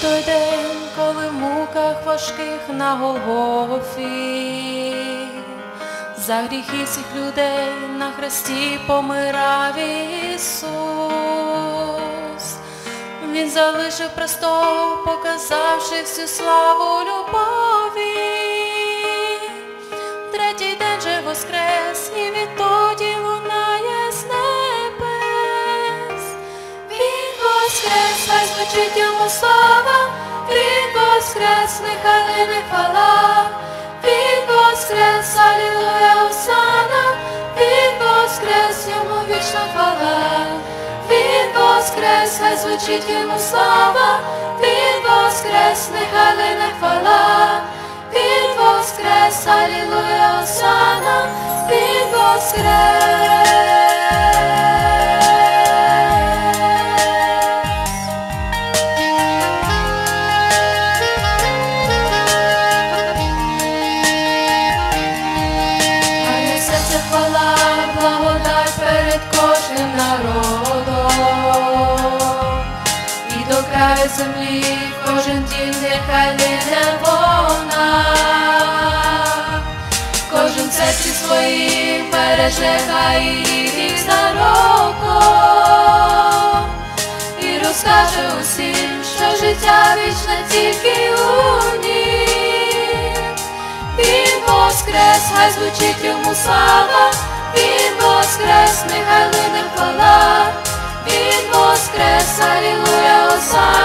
той день, коли в муках важких на Голгофі за гріхи всіх людей на хресті помирав Ісус. Він залишив престол, показавши всю славу любові. Нехай лине хвала, він воскрес, алілуя, осана, він воскрес, йому вічна хвала, він воскрес, хай звучить йому слава, він воскрес, нехай лине хвала, він воскрес, алілуя, осана, він воскрес. Землі кожен дім нехай лине вона. Кожен церкві своїм береже хай їх за роком. І розкаже усім, що життя вічне тільки у ній. Він воскрес, хай звучить йому слава, він воскрес, нехай лине хвала, він воскрес, алілуя, осана,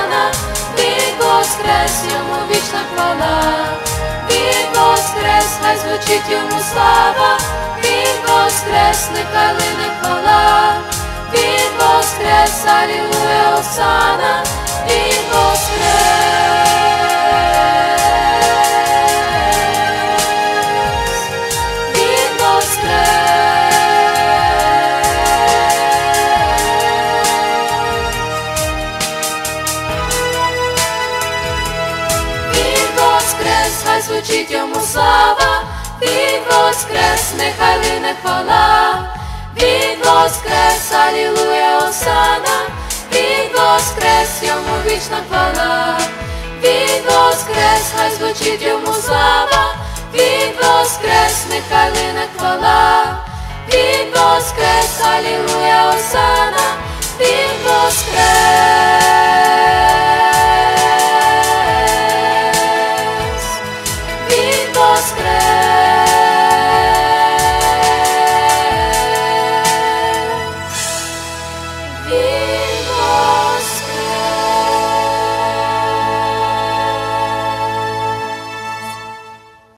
хай йому слава, він воскрес, нехай лине хвала, він воскрес, алілуя, осана, він воскрес. Він воскрес. Він воскрес, хай звучить йому слава, він воскрес, нехай лине хвала, він воскрес, алілуя, осана, він воскрес, йому вічна хвала, він воскрес, хай звучить йому слава, він воскрес, нехай лине хвала, він воскрес, алілуя, осана, він воскрес.